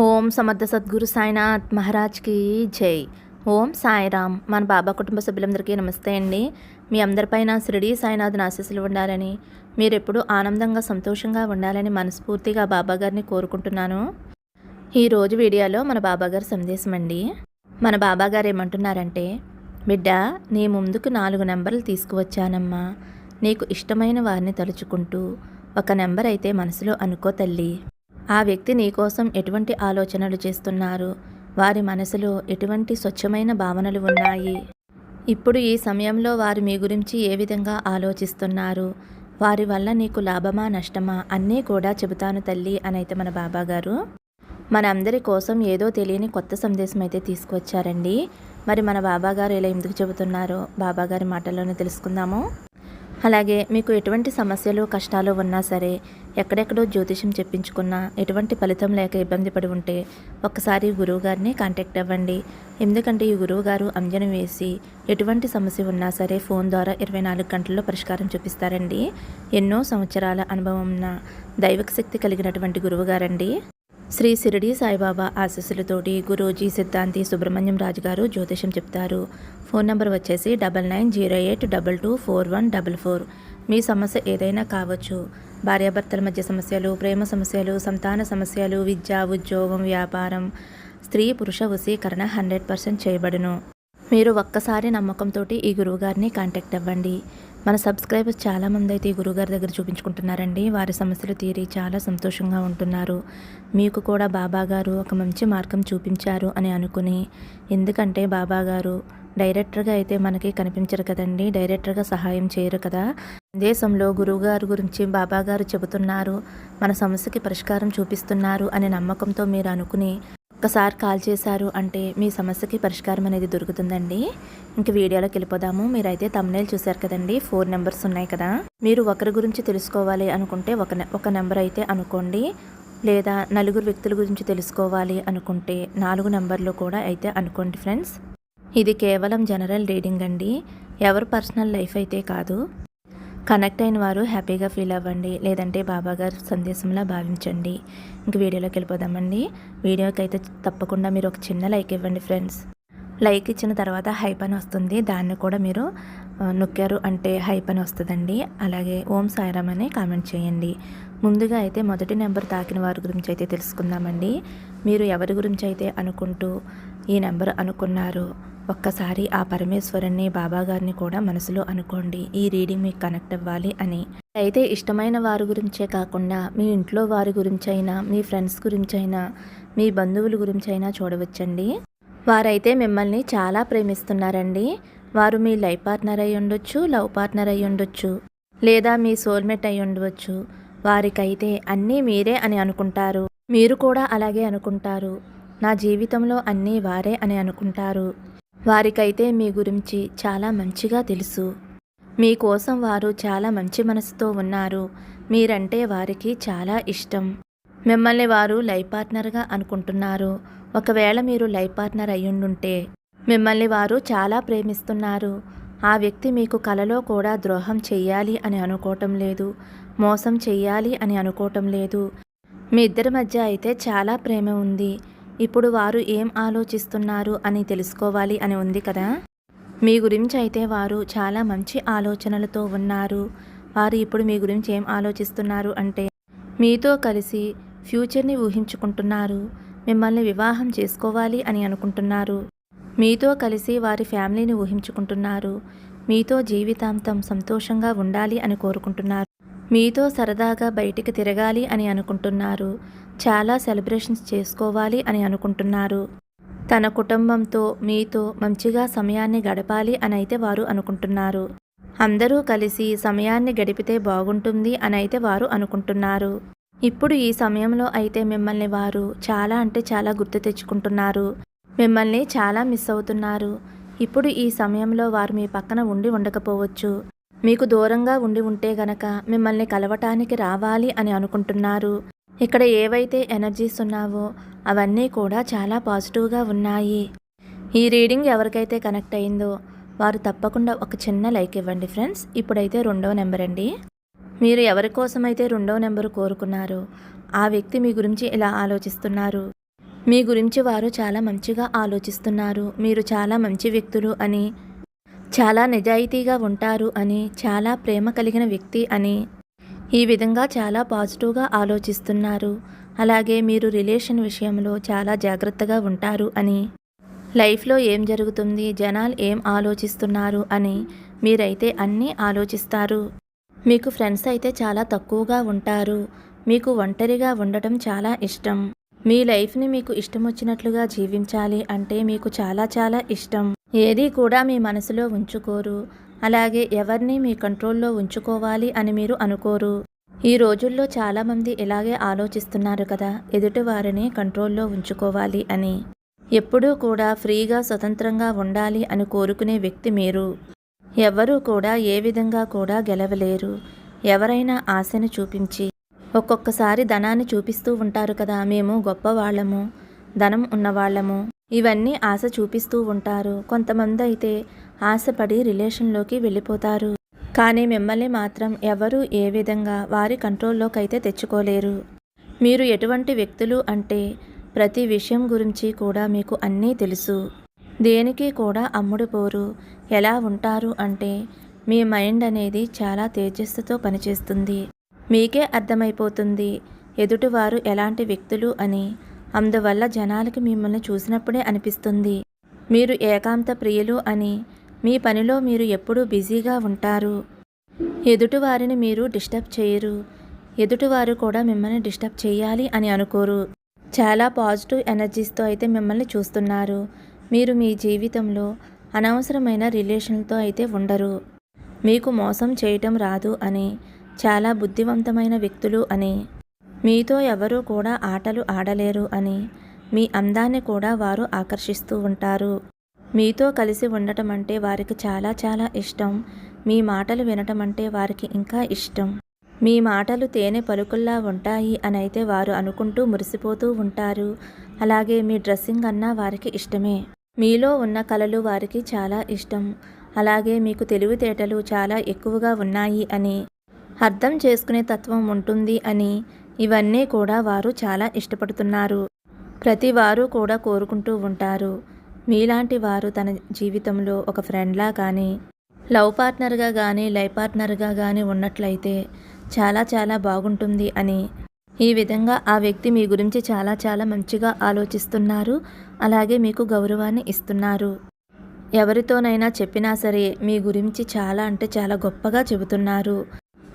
ఓం సమర్థ సద్గురు సాయినాథ్ మహారాజ్కి జై. ఓం సాయిరామ్. మన బాబా కుటుంబ సభ్యులందరికీ నమస్తే అండి. మీ అందరిపైన శిరిడి సాయినాథ్ ఆశీస్సులు ఉండాలని మీరు ఎప్పుడూ ఆనందంగా సంతోషంగా ఉండాలని మనస్ఫూర్తిగా బాబా గారిని కోరుకుంటున్నాను. ఈరోజు వీడియోలో మన బాబాగారి సందేశం అండి. మన బాబా గారు ఏమంటున్నారంటే బిడ్డ నీ ముందుకు నాలుగు నెంబర్లు తీసుకువచ్చానమ్మా. నీకు ఇష్టమైన వారిని తలుచుకుంటూ ఒక నెంబర్ అయితే మనసులో అనుకో తల్లి. ఆ వ్యక్తి నీకోసం ఎటువంటి ఆలోచనలు చేస్తున్నారు? వారి మనసులో ఎటువంటి స్వచ్ఛమైన భావనలు ఉన్నాయి? ఇప్పుడు ఈ సమయంలో వారు మీ గురించి ఏ విధంగా ఆలోచిస్తున్నారు? వారి వల్ల నీకు లాభమా నష్టమా? అన్నీ కూడా చెబుతాను తల్లి అని అయితే మన బాబా గారు మనందరి కోసం ఏదో తెలియని కొత్త సందేశం అయితే తీసుకువచ్చారండి. మరి మన బాబా గారు ఇలా ఎందుకు చెబుతున్నారో? బాబా గారి మాటల్లోనే తెలుసుకుందాము. అలాగే మీకు ఎటువంటి సమస్యలు కష్టాలు ఉన్నా సరే ఎక్కడెక్కడో జ్యోతిషం చెప్పించుకున్నా ఎటువంటి ఫలితం లేక ఇబ్బంది పడి ఉంటే ఒక్కసారి గురువు గారిని కాంటాక్ట్ అవ్వండి. ఎందుకంటే ఈ గురువుగారు అంజనం వేసి ఎటువంటి సమస్య ఉన్నా సరే ఫోన్ ద్వారా ఇరవై నాలుగు గంటల్లో పరిష్కారం చూపిస్తారండి. ఎన్నో సంవత్సరాల అనుభవం ఉన్న దైవక శక్తి కలిగినటువంటి గురువుగారండి. శ్రీ సిరిడి సాయిబాబా ఆశీస్సులతోటి గురూజీ సిద్ధాంతి సుబ్రహ్మణ్యం రాజు గారు జ్యోతిషం చెప్తారు. ఫోన్ నెంబర్ వచ్చేసి double nine zero eight double two four one double four. మీ సమస్య ఏదైనా కావచ్చు. భార్యాభర్తల మధ్య సమస్యలు ప్రేమ సమస్యలు సంతాన సమస్యలు విద్య ఉద్యోగం వ్యాపారం స్త్రీ పురుష వశీకరణ హండ్రెడ్ పర్సెంట్ చేయబడును. మీరు ఒక్కసారి నమ్మకంతో ఈ గురువుగారిని కాంటాక్ట్ అవ్వండి. మన సబ్స్క్రైబర్స్ చాలామంది అయితే ఈ గురువుగారి దగ్గర చూపించుకుంటున్నారండి. వారి సమస్యలు తీరి చాలా సంతోషంగా ఉంటున్నారు. మీకు కూడా బాబాగారు ఒక మంచి మార్గం చూపించారు అని అనుకుని ఎందుకంటే బాబాగారు డైరెక్టర్గా అయితే మనకి కనిపించరు కదండి. డైరెక్టర్గా సహాయం చేయరు కదా. దేశంలో గురువుగారు గురించి బాబాగారు చెబుతున్నారు. మన సమస్యకి పరిష్కారం చూపిస్తున్నారు అనే నమ్మకంతో మీరు అనుకుని ఒక్కసారి కాల్ చేశారు అంటే మీ సమస్యకి పరిష్కారం అనేది దొరుకుతుందండి. ఇంక వీడియోలోకి వెళ్ళిపోదాము. మీరైతే తమ్నేల్ చూశారు కదండి. ఫోర్ నెంబర్స్ ఉన్నాయి కదా. మీరు ఒకరి గురించి తెలుసుకోవాలి అనుకుంటే ఒక ఒక నెంబర్ అయితే అనుకోండి. లేదా నలుగురు వ్యక్తుల గురించి తెలుసుకోవాలి అనుకుంటే నాలుగు నెంబర్లు కూడా అయితే అనుకోండి ఫ్రెండ్స్. ఇది కేవలం జనరల్ రీడింగ్ అండి. ఎవరు పర్సనల్ లైఫ్ అయితే కాదు. కనెక్ట్ అయిన వారు హ్యాపీగా ఫీల్ అవ్వండి. లేదంటే బాబాగారు సందేశంలా భావించండి. ఇంక వీడియోలోకి వెళ్ళిపోదామండి. వీడియోకి అయితే తప్పకుండా మీరు ఒక చిన్న లైక్ ఇవ్వండి ఫ్రెండ్స్. లైక్ ఇచ్చిన తర్వాత హైప్ అని వస్తుంది. దాన్ని కూడా మీరు నొక్కారు అంటే హైప్ అని వస్తుందండి. అలాగే ఓం సాయిరామ్ అని కామెంట్ చేయండి. ముందుగా అయితే మొదటి నెంబర్ తాకిన వారి గురించి అయితే తెలుసుకుందామండి. మీరు ఎవరి గురించి అయితే అనుకుంటూ ఈ నెంబర్ అనుకున్నారు? ఒక్కసారి ఆ పరమేశ్వరుణ్ణి బాబాగారిని కూడా మనసులో అనుకోండి. ఈ రీడింగ్ మీకు కనెక్ట్ అవ్వాలి అని. అయితే ఇష్టమైన వారి గురించే కాకుండా మీ ఇంట్లో వారి గురించైనా మీ ఫ్రెండ్స్ గురించైనా మీ బంధువుల గురించైనా చూడవచ్చండి. వారైతే మిమ్మల్ని చాలా ప్రేమిస్తున్నారండి. వారు మీ లైఫ్ పార్ట్నర్ అయి ఉండొచ్చు లవ్ పార్ట్నర్ అయి ఉండొచ్చు లేదా మీ సోల్మేట్ అయి ఉండవచ్చు. వారికైతే అన్నీ మీరే అని అనుకుంటారు. మీరు కూడా అలాగే అనుకుంటారు. నా జీవితంలో అన్నీ వారే అని అనుకుంటారు. వారికైతే మీ గురించి చాలా మంచిగా తెలుసు. మీకోసం వారు చాలా మంచి మనసుతో ఉన్నారు. మీరంటే వారికి చాలా ఇష్టం. మిమ్మల్ని వారు లైఫ్ పార్ట్నర్గా అనుకుంటున్నారు. ఒకవేళ మీరు లైఫ్ పార్ట్నర్ అయ్యుండుంటే మిమ్మల్ని వారు చాలా ప్రేమిస్తున్నారు. ఆ వ్యక్తి మీకు కలలో కూడా ద్రోహం చెయ్యాలి అని అనుకోవటం లేదు. మోసం చెయ్యాలి అని అనుకోవటం లేదు. మీ ఇద్దరి మధ్య అయితే చాలా ప్రేమ ఉంది. ఇప్పుడు వారు ఏం ఆలోచిస్తున్నారు అని తెలుసుకోవాలి అని ఉంది కదా? మీ గురించి అయితే వారు చాలా మంచి ఆలోచనలతో ఉన్నారు. వారు ఇప్పుడు మీ గురించి ఏం ఆలోచిస్తున్నారు అంటే మీతో కలిసి ఫ్యూచర్ని ఊహించుకుంటున్నారు. మిమ్మల్ని వివాహం చేసుకోవాలి అని అనుకుంటున్నారు. మీతో కలిసి వారి ఫ్యామిలీని ఊహించుకుంటున్నారు. మీతో జీవితాంతం సంతోషంగా ఉండాలి అని కోరుకుంటున్నారు. మీతో సరదాగా బయటికి తిరగాలి అని అనుకుంటున్నారు. చాలా సెలబ్రేషన్స్ చేసుకోవాలి అని అనుకుంటున్నారు. తన కుటుంబంతో మీతో మంచిగా సమయాన్ని గడపాలి అని అయితే వారు అనుకుంటున్నారు. అందరూ కలిసి సమయాన్ని గడిపితే బాగుంటుంది అని అయితే వారు అనుకుంటున్నారు. ఇప్పుడు ఈ సమయంలో అయితే మిమ్మల్ని వారు చాలా అంటే చాలా గుర్తు తెచ్చుకుంటున్నారు. మిమ్మల్ని చాలా మిస్ అవుతున్నారు. ఇప్పుడు ఈ సమయంలో వారు మీ పక్కన ఉండి ఉండకపోవచ్చు. మీకు దూరంగా ఉండి ఉంటే గనక మిమ్మల్ని కలవటానికి రావాలి అని అనుకుంటున్నారు. ఇక్కడ ఏవైతే ఎనర్జీస్ ఉన్నావో అవన్నీ కూడా చాలా పాజిటివ్గా ఉన్నాయి. ఈ రీడింగ్ ఎవరికైతే కనెక్ట్ అయిందో వారు తప్పకుండా ఒక చిన్న లైక్ ఇవ్వండి ఫ్రెండ్స్. ఇప్పుడైతే రెండవ నెంబర్ అండి. మీరు ఎవరి కోసమైతే రెండవ నెంబరు కోరుకున్నారో ఆ వ్యక్తి మీ గురించి ఇలా ఆలోచిస్తున్నారు. మీ గురించి వారు చాలా మంచిగా ఆలోచిస్తున్నారు. మీరు చాలా మంచి వ్యక్తులు అని చాలా నిజాయితీగా ఉంటారు అని చాలా ప్రేమ కలిగిన వ్యక్తి అని ఈ విధంగా చాలా పాజిటివ్గా ఆలోచిస్తున్నారు. అలాగే మీరు రిలేషన్ విషయంలో చాలా జాగ్రత్తగా ఉంటారు అని లైఫ్లో ఏం జరుగుతుంది జనాలు ఏం ఆలోచిస్తున్నారు అని మీరైతే అన్నీ ఆలోచిస్తారు. మీకు ఫ్రెండ్స్ అయితే చాలా తక్కువగా ఉంటారు. మీకు ఒంటరిగా ఉండటం చాలా ఇష్టం. మీ లైఫ్ని మీకు ఇష్టం వచ్చినట్లుగా జీవించాలి అంటే మీకు చాలా చాలా ఇష్టం. ఏదీ కూడా మీ మనసులో ఉంచుకోరు. అలాగే ఎవరిని మీ కంట్రోల్లో ఉంచుకోవాలి అని మీరు అనుకోరు. ఈ రోజుల్లో చాలామంది ఇలాగే ఆలోచిస్తున్నారు కదా ఎదుటివారిని కంట్రోల్లో ఉంచుకోవాలి అని. ఎప్పుడూ కూడా ఫ్రీగా స్వతంత్రంగా ఉండాలి అని కోరుకునే వ్యక్తి మీరు. ఎవ్వరూ కూడా ఏ విధంగా కూడా గెలవలేరు. ఎవరైనా ఆశను చూపించి ఒక్కొక్కసారి ధనాన్ని చూపిస్తూ ఉంటారు కదా మేము గొప్పవాళ్ళము ధనం ఉన్నవాళ్ళము. ఇవన్నీ ఆశ చూపిస్తూ ఉంటారు. కొంతమంది అయితే ఆశపడి రిలేషన్లోకి వెళ్ళిపోతారు. కానీ మిమ్మల్ని మాత్రం ఎవరూ ఏ విధంగా వారి కంట్రోల్లోకి అయితే తెచ్చుకోలేరు. మీరు ఎటువంటి వ్యక్తులు అంటే ప్రతి విషయం గురించి కూడా మీకు అన్నీ తెలుసు. దేనికి కూడా అమ్ముడుపోరు ఎలా ఉంటారు అంటే మీ మైండ్ అనేది చాలా తేజస్సుతో పనిచేస్తుంది. మీకే అర్థమైపోతుంది ఎదుటివారు ఎలాంటి వ్యక్తులు అని అందువల్ల జనాలకి మిమ్మల్ని చూసినప్పుడే అనిపిస్తుంది. మీరు ఏకాంత ప్రియులు అని మీ పనిలో మీరు ఎప్పుడూ బిజీగా ఉంటారు. ఎదుటివారిని మీరు డిస్టర్బ్ చేయరు. ఎదుటివారు కూడా మిమ్మల్ని డిస్టర్బ్ చేయాలి అని అనుకోరు. చాలా పాజిటివ్ ఎనర్జీస్తో అయితే మిమ్మల్ని చూస్తున్నారు. మీరు మీ జీవితంలో అనవసరమైన రిలేషన్తో అయితే ఉండరు. మీకు మోసం చేయటం రాదు అని చాలా బుద్ధివంతమైన వ్యక్తులు అని. మీతో ఎవరూ కూడా ఆటలు ఆడలేరు అని మీ అందాన్ని కూడా వారు ఆకర్షిస్తూ ఉంటారు. మీతో కలిసి ఉండటం అంటే వారికి చాలా చాలా ఇష్టం. మీ మాటలు వినటం అంటే వారికి ఇంకా ఇష్టం. మీ మాటలు తేనె పలుకుల్లా ఉంటాయి అని అయితే వారు అనుకుంటూ మురిసిపోతూ ఉంటారు. అలాగే మీ డ్రెస్సింగ్ అన్నా వారికి ఇష్టమే. మీలో ఉన్న కళలు వారికి చాలా ఇష్టం. అలాగే మీకు తెలివితేటలు చాలా ఎక్కువగా ఉన్నాయి అని అర్థం చేసుకునే తత్వం ఉంటుంది అని ఇవన్నీ కూడా వారు చాలా ఇష్టపడుతున్నారు. ప్రతి వారు కూడా కోరుకుంటూ ఉంటారు. మీలాంటి వారు తన జీవితంలో ఒక ఫ్రెండ్లా కానీ లవ్ పార్ట్నర్గా కానీ లైఫ్ పార్ట్నర్గా కానీ ఉన్నట్లయితే చాలా చాలా బాగుంటుంది అని ఈ విధంగా ఆ వ్యక్తి మీ గురించి చాలా చాలా మంచిగా ఆలోచిస్తున్నారు. అలాగే మీకు గౌరవాన్ని ఇస్తున్నారు. ఎవరితోనైనా చెప్పినా సరే మీ గురించి చాలా అంటే చాలా గొప్పగా చెబుతున్నారు.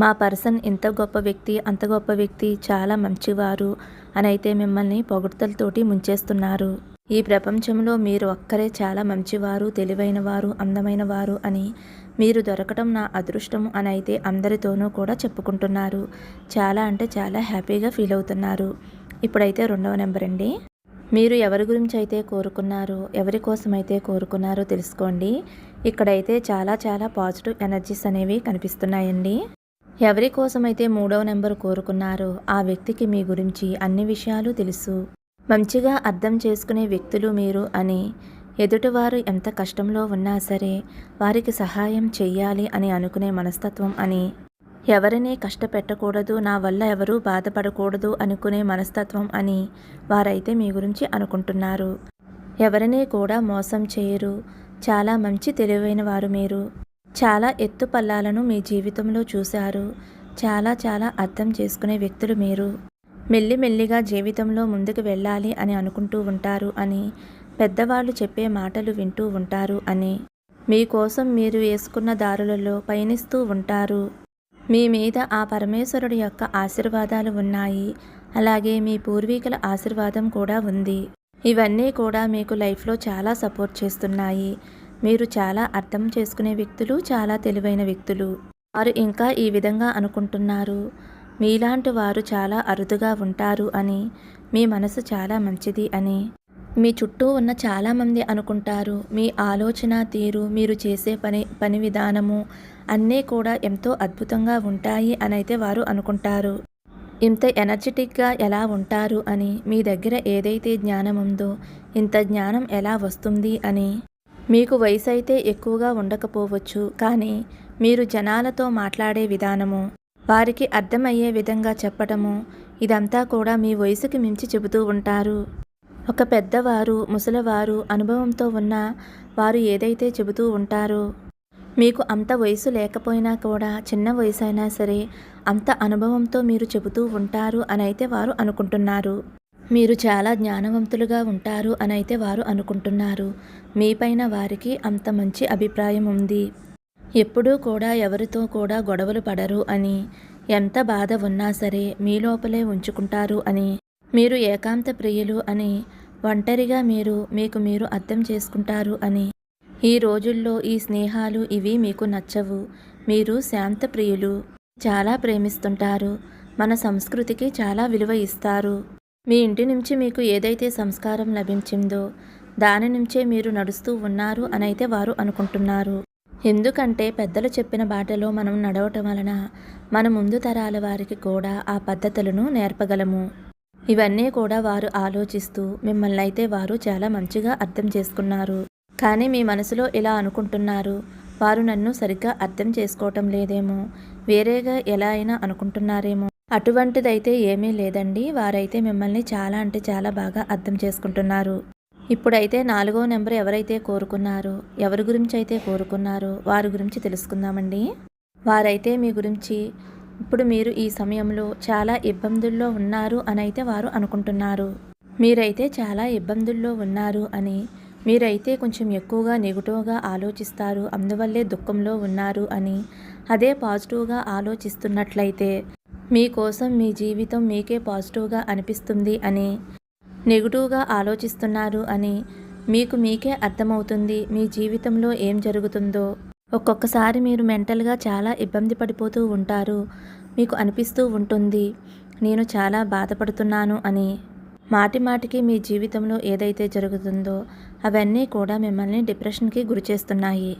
మా పర్సన్ ఇంత గొప్ప వ్యక్తి అంత గొప్ప వ్యక్తి చాలా మంచివారు అని అయితే మిమ్మల్ని పొగడ్తలతోటి ముంచేస్తున్నారు. ఈ ప్రపంచంలో మీరు ఒక్కరే చాలా మంచివారు తెలివైన వారు అందమైన వారు అని మీరు దొరకటం నా అదృష్టం అని అయితే అందరితోనూ కూడా చెప్పుకుంటున్నారు. చాలా అంటే చాలా హ్యాపీగా ఫీల్ అవుతున్నారు. ఇప్పుడైతే రెండవ నెంబర్ అండి. మీరు ఎవరి గురించి అయితే కోరుకున్నారో ఎవరి కోసం అయితే కోరుకున్నారో తెలుసుకోండి. ఇక్కడైతే చాలా చాలా పాజిటివ్ ఎనర్జీస్ అనేవి కనిపిస్తున్నాయండి. ఎవరి కోసమైతే మూడవ నెంబర్ కోరుకున్నారో ఆ వ్యక్తికి మీ గురించి అన్ని విషయాలు తెలుసు. మంచిగా అర్థం చేసుకునే వ్యక్తులు మీరు అని. ఎదుటివారు ఎంత కష్టంలో ఉన్నా సరే వారికి సహాయం చెయ్యాలి అని అనుకునే మనస్తత్వం అని. ఎవరిని కష్టపెట్టకూడదు నా వల్ల ఎవరూ బాధపడకూడదు అనుకునే మనస్తత్వం అని వారైతే మీ గురించి అనుకుంటున్నారు. ఎవరిని కూడా మోసం చేయరు. చాలా మంచి తెలివైన వారు మీరు. చాలా ఎత్తు పల్లాలను మీ జీవితంలో చూశారు. చాలా చాలా అర్థం చేసుకునే వ్యక్తులు మీరు. మెల్లిమెల్లిగా జీవితంలో ముందుకు వెళ్ళాలి అని అనుకుంటూ ఉంటారు అని పెద్దవాళ్ళు చెప్పే మాటలు వింటూ ఉంటారు అని. మీకోసం మీరు వేసుకున్న దారులలో పయనిస్తూ ఉంటారు. మీ మీద ఆ పరమేశ్వరుడి యొక్క ఆశీర్వాదాలు ఉన్నాయి. అలాగే మీ పూర్వీకుల ఆశీర్వాదం కూడా ఉంది. ఇవన్నీ కూడా మీకు లైఫ్లో చాలా సపోర్ట్ చేస్తున్నాయి. మీరు చాలా అర్థం చేసుకునే వ్యక్తులు చాలా తెలివైన వ్యక్తులు. వారు ఇంకా ఈ విధంగా అనుకుంటున్నారు. మీలాంటి వారు చాలా అరుదుగా ఉంటారు అని మీ మనసు చాలా మంచిది అని. మీ చుట్టూ ఉన్న చాలామంది అనుకుంటారు. మీ ఆలోచన తీరు మీరు చేసే పని పని విధానము అన్నీ కూడా ఎంతో అద్భుతంగా ఉంటాయి అని అయితే వారు అనుకుంటారు. ఇంత ఎనర్జెటిక్గా ఎలా ఉంటారు అని మీ దగ్గర ఏదైతే జ్ఞానం ఉందో ఇంత జ్ఞానం ఎలా వస్తుంది అని. మీకు వయసు అయితే ఎక్కువగా ఉండకపోవచ్చు కానీ మీరు జనాలతో మాట్లాడే విధానము వారికి అర్థమయ్యే విధంగా చెప్పటము ఇదంతా కూడా మీ వయసుకి మించి చెబుతూ ఉంటారు. ఒక పెద్దవారు ముసలివారు అనుభవంతో ఉన్న వారు ఏదైతే చెబుతూ ఉంటారో మీకు అంత వయసు లేకపోయినా కూడా చిన్న వయసు అయినా సరే అంత అనుభవంతో మీరు చెబుతూ ఉంటారు అని అయితే వారు అనుకుంటున్నారు. మీరు చాలా జ్ఞానవంతులుగా ఉంటారు అని అయితే వారు అనుకుంటున్నారు. మీపైన వారికి అంత మంచి అభిప్రాయం ఉంది. ఎప్పుడూ కూడా ఎవరితో కూడా గొడవలు పడరు అని ఎంత బాధ ఉన్నా సరే మీ లోపలే ఉంచుకుంటారు అని మీరు ఏకాంత ప్రియులు అని ఒంటరిగా మీరు మీకు మీరు అర్థం చేసుకుంటారు అని. ఈ రోజుల్లో ఈ స్నేహాలు ఇవి మీకు నచ్చవు. మీరు శాంత ప్రియులు. చాలా ప్రేమిస్తుంటారు. మన సంస్కృతికి చాలా విలువ ఇస్తారు. మీ ఇంటి నుంచి మీకు ఏదైతే సంస్కారం లభించిందో దాని నుంచే మీరు నడుస్తూ ఉన్నారు అని అయితే వారు అనుకుంటున్నారు. ఎందుకంటే పెద్దలు చెప్పిన బాటలో మనం నడవటం వలన మన ముందు తరాల వారికి కూడా ఆ పద్ధతులను నేర్పగలము. ఇవన్నీ కూడా వారు ఆలోచిస్తూ మిమ్మల్ని అయితే వారు చాలా మంచిగా అర్థం చేసుకున్నారు. కానీ మీ మనసులో ఇలా అనుకుంటున్నారు వారు నన్ను సరిగ్గా అర్థం చేసుకోవటం లేదేమో వేరేగా ఎలా అయినా అనుకుంటున్నారేమో. అటువంటిదైతే ఏమీ లేదండి. వారైతే మిమ్మల్ని చాలా అంటే చాలా బాగా అర్థం చేసుకుంటున్నారు. ఇప్పుడైతే నాలుగో నెంబర్ ఎవరైతే కోరుకున్నారో ఎవరి గురించి అయితే కోరుకున్నారో వారి గురించి తెలుసుకుందామండి. వారైతే మీ గురించి ఇప్పుడు మీరు ఈ సమయంలో చాలా ఇబ్బందుల్లో ఉన్నారు అని అయితే వారు అనుకుంటున్నారు. మీరైతే చాలా ఇబ్బందుల్లో ఉన్నారు అని మీరైతే కొంచెం ఎక్కువగా నెగిటివ్గా ఆలోచిస్తారు. అందువల్లే దుఃఖంలో ఉన్నారు అని అదే పాజిటివ్గా ఆలోచిస్తున్నట్లయితే మీకోసం మీ జీవితం మీకే పాజిటివ్గా అనిపిస్తుంది అని నెగిటివ్గా ఆలోచిస్తున్నారు అని మీకు మీకే అర్థమవుతుంది మీ జీవితంలో ఏం జరుగుతుందో. ఒక్కొక్కసారి మీరు మెంటల్గా చాలా ఇబ్బంది పడిపోతూ ఉంటారు. మీకు అనిపిస్తూ ఉంటుంది నేను చాలా బాధపడుతున్నాను అని. మాటి మాటికి మీ జీవితంలో ఏదైతే జరుగుతుందో అవన్నీ కూడా మిమ్మల్ని డిప్రెషన్కి గురి చేస్తున్నాయి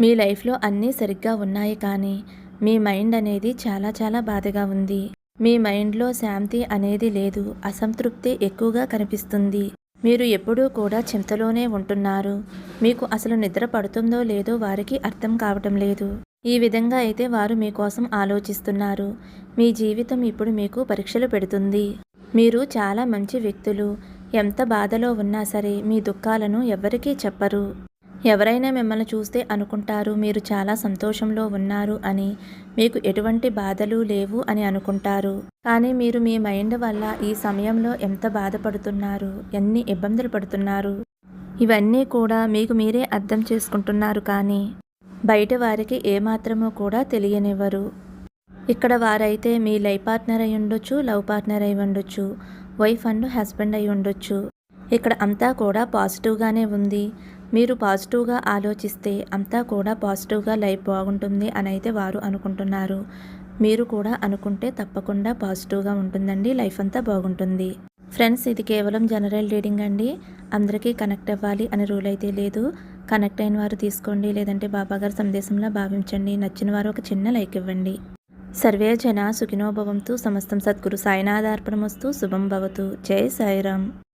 మీ లైఫ్లో అన్నీ సరిగ్గా ఉన్నాయి కానీ మీ మైండ్ అనేది చాలా చాలా బాధగా ఉంది. మీ మైండ్లో శాంతి అనేది లేదు. అసంతృప్తి ఎక్కువగా కనిపిస్తుంది. మీరు ఎప్పుడూ కూడా చింతలోనే ఉంటున్నారు. మీకు అసలు నిద్ర పడుతుందో లేదో వారికి అర్థం కావటం లేదు. ఈ విధంగా అయితే వారు మీకోసం ఆలోచిస్తున్నారు. మీ జీవితం ఇప్పుడు మీకు పరీక్షలు పెడుతుంది. మీరు చాలా మంచి వ్యక్తులు. ఎంత బాధలో ఉన్నా సరే మీ దుఃఖాలను ఎవ్వరికీ చెప్పరు. ఎవరైనా మిమ్మల్ని చూస్తే అనుకుంటారు మీరు చాలా సంతోషంలో ఉన్నారు అని మీకు ఎటువంటి బాధలు లేవు అని అనుకుంటారు. కానీ మీరు మీ మైండ్ వల్ల ఈ సమయంలో ఎంత బాధపడుతున్నారు ఎన్ని ఇబ్బందులు పడుతున్నారు ఇవన్నీ కూడా మీకు మీరే అర్థం చేసుకుంటున్నారు కానీ బయట వారికి ఏమాత్రమో కూడా తెలియనివ్వరు. ఇక్కడ వారైతే మీ లైఫ్ పార్ట్నర్ అయి ఉండొచ్చు లవ్ పార్ట్నర్ అయి ఉండొచ్చు వైఫ్ అండ్ హస్బెండ్ అయి ఉండొచ్చు. ఇక్కడ అంతా కూడా పాజిటివ్గానే ఉంది. మీరు పాజిటివ్గా ఆలోచిస్తే అంతా కూడా పాజిటివ్గా లైఫ్ బాగుంటుంది అని అయితే వారు అనుకుంటున్నారు. మీరు కూడా అనుకుంటే తప్పకుండా పాజిటివ్గా ఉంటుందండి లైఫ్ అంతా బాగుంటుంది. ఫ్రెండ్స్ ఇది కేవలం జనరల్ రీడింగ్ అండి. అందరికీ కనెక్ట్ అవ్వాలి అనే రూల్ అయితే లేదు. కనెక్ట్ అయిన వారు తీసుకోండి లేదంటే బాబాగారి సందేశంలో భావించండి. నచ్చిన వారు ఒక చిన్న లైక్ ఇవ్వండి. సర్వే జన సుఖినోభవంతు సమస్తం సద్గురు సాయినాథార్పణమస్తు శుభం భవతు. జై సాయిరామ్.